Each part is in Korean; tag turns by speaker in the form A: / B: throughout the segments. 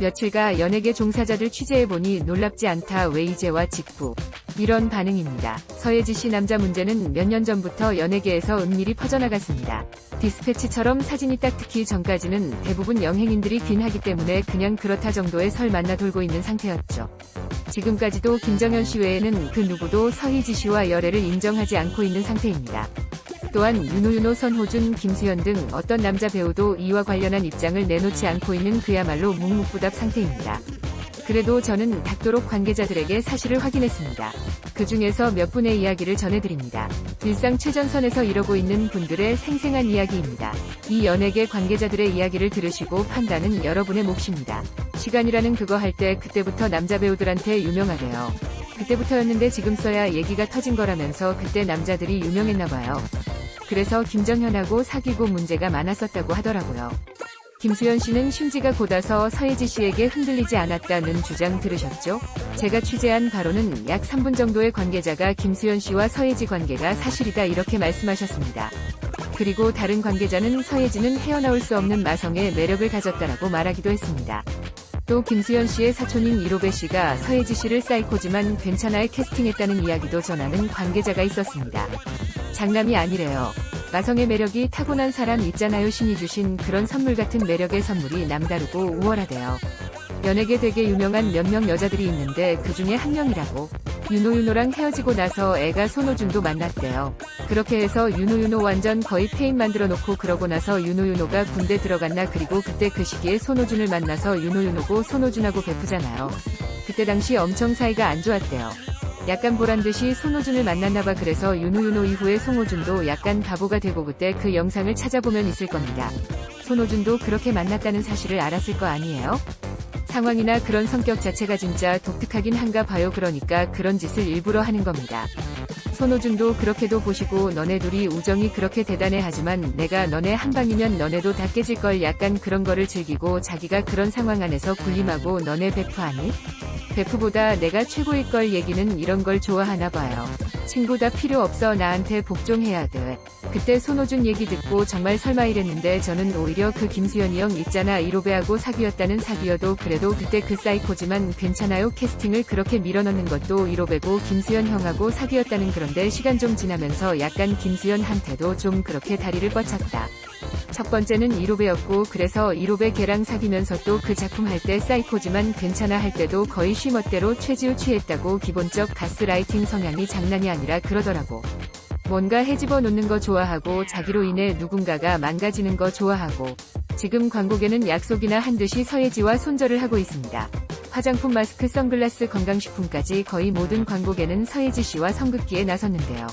A: 며칠가 연예계 종사자들 취재해보니 놀랍지 않다 왜 이제와 직후. 이런 반응입니다. 서예지 씨 남자 문제는 몇 년 전부터 연예계에서 은밀히 퍼져나갔습니다. 디스패치처럼 사진이 딱 특히 전까지는 대부분 영행인들이 빈하기 때문에 그냥 그렇다 정도의 설 만나 돌고 있는 상태였죠. 지금까지도 김정현 씨 외에는 그 누구도 서희지 씨와 열애를 인정하지 않고 있는 상태입니다. 또한 윤호윤호 선호준, 김수현 등 어떤 남자 배우도 이와 관련한 입장을 내놓지 않고 있는 그야말로 묵묵부답 상태입니다. 그래도 저는 닥도록 관계자들에게 사실을 확인했습니다. 그 중에서 몇 분의 이야기를 전해드립니다. 일상 최전선에서 이러고 있는 분들의 생생한 이야기입니다. 이 연예계 관계자들의 이야기를 들으시고 판단은 여러분의 몫입니다. 시간이라는 그거 할 때 그때부터 남자 배우들한테 유명하대요. 그때부터였는데 지금 써야 얘기가 터진 거라면서 그때 남자들이 유명했나봐요. 그래서 김정현하고 사귀고 문제가 많았었다고 하더라고요. 김수현 씨는 심지가 곧아서 서예지 씨에게 흔들리지 않았다는 주장 들으셨죠? 제가 취재한 바로는 약 3분 정도의 관계자가 김수현 씨와 서예지 관계가 사실이다 이렇게 말씀하셨습니다. 그리고 다른 관계자는 서예지는 헤어나올 수 없는 마성의 매력을 가졌다라고 말하기도 했습니다. 또 김수현 씨의 사촌인 이로배 씨가 서예지 씨를 사이코지만 괜찮아에 캐스팅했다는 이야기도 전하는 관계자가 있었습니다. 장남이 아니래요. 마성의 매력이 타고난 사람 있잖아요 신이 주신 그런 선물 같은 매력의 선물이 남다르고 우월하대요. 연예계 되게 유명한 몇 명 여자들이 있는데 그 중에 한 명이라고. 윤호윤호랑 헤어지고 나서 애가 손호준도 만났대요. 그렇게 해서 윤호윤호 완전 거의 페인 만들어 놓고 그러고 나서 윤호윤호가 군대 들어갔나 그리고 그때 그 시기에 손호준을 만나서 윤호윤호고 손호준하고 베프잖아요. 그때 당시 엄청 사이가 안 좋았대요. 약간 보란 듯이 손호준을 만났나봐 그래서 윤호윤호 이후에 송호준도 약간 바보가 되고 그때 그 영상을 찾아보면 있을 겁니다. 손호준도 그렇게 만났다는 사실을 알았을 거 아니에요? 상황이나 그런 성격 자체가 진짜 독특하긴 한가 봐요. 그러니까 그런 짓을 일부러 하는 겁니다. 손호준도 그렇게도 보시고 너네 둘이 우정이 그렇게 대단해 하지만 내가 너네 한 방이면 너네도 다 깨질 걸 약간 그런 거를 즐기고 자기가 그런 상황 안에서 군림하고 너네 베프 아니? 베프보다 내가 최고일 걸 얘기는 이런 걸 좋아하나 봐요. 친구 다 필요 없어 나한테 복종해야 돼. 그때 손호준 얘기 듣고 정말 설마 이랬는데 저는 오히려 그 김수현이 형 있잖아 이로배하고 사귀었다는 사귀어도 그래도 그때 그 사이코지만 괜찮아요 캐스팅을 그렇게 밀어넣는 것도 이로배고 김수현 형하고 사귀었다는 그런데 시간 좀 지나면서 약간 김수현한테도 좀 그렇게 다리를 뻗쳤다. 첫 번째는 이로배였고 그래서 이로배 걔랑 사귀면서 또 그 작품 할 때 사이코지만 괜찮아 할 때도 거의 쉬멋대로 최지우 취했다고 기본적 가스라이팅 성향이 장난이 아니라 그러더라고. 뭔가 해집어 놓는 거 좋아하고 자기로 인해 누군가가 망가지는 거 좋아하고 지금 광고계는 약속이나 한 듯이 서예지와 손절을 하고 있습니다. 화장품, 마스크, 선글라스, 건강식품까지 거의 모든 광고계는 서예지 씨와 성급기에 나섰는데요.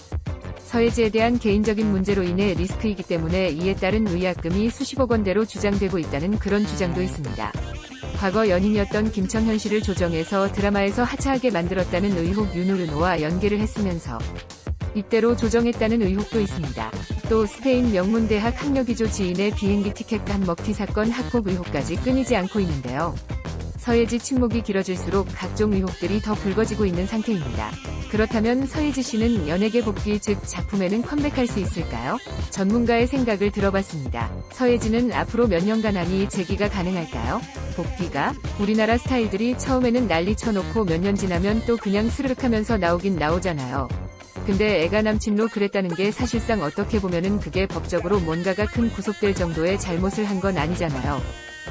A: 서예지에 대한 개인적인 문제로 인해 리스크이기 때문에 이에 따른 의약금이 수십억 원대로 주장되고 있다는 그런 주장도 있습니다. 과거 연인이었던 김청현 씨를 조정해서 드라마에서 하차하게 만들었다는 의혹 윤우르노와 연계를 했으면서 이때로 조정했다는 의혹도 있습니다. 또 스페인 명문대학 학력위조 지인의 비행기 티켓 간 먹튀 사건 학폭 의혹까지 끊이지 않고 있는데요. 서예지 침묵이 길어질수록 각종 의혹들이 더 불거지고 있는 상태입니다. 그렇다면 서예지 씨는 연예계 복귀 즉 작품에는 컴백할 수 있을까요? 전문가의 생각을 들어봤습니다. 서예지는 앞으로 몇 년간 하니 재기가 가능할까요? 복귀가? 우리나라 스타일들이 처음에는 난리 쳐놓고 몇 년 지나면 또 그냥 스르륵 하면서 나오긴 나오잖아요. 근데 애가 남친로 그랬다는 게 사실상 어떻게 보면은 그게 법적으로 뭔가가 큰 구속될 정도의 잘못을 한 건 아니잖아요.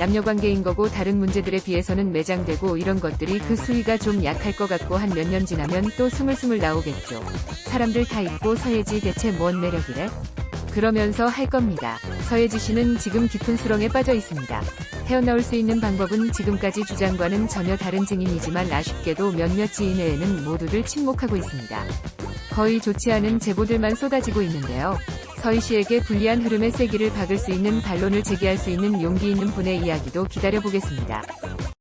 A: 남녀관계인 거고 다른 문제들에 비해서는 매장되고 이런 것들이 그 수위가 좀 약할 것 같고 한 몇 년 지나면 또 스물스물 나오겠죠. 사람들 다 있고 서예지 대체 뭔 매력이래? 그러면서 할 겁니다. 서예지 씨는 지금 깊은 수렁에 빠져 있습니다. 헤어나올 수 있는 방법은 지금까지 주장과는 전혀 다른 증인이지만 아쉽게도 몇몇 지인 외에는 모두들 침묵하고 있습니다. 거의 좋지 않은 제보들만 쏟아지고 있는데요. 서희 씨에게 불리한 흐름의 세기를 박을 수 있는 반론을 제기할 수 있는 용기 있는 분의 이야기도 기다려보겠습니다.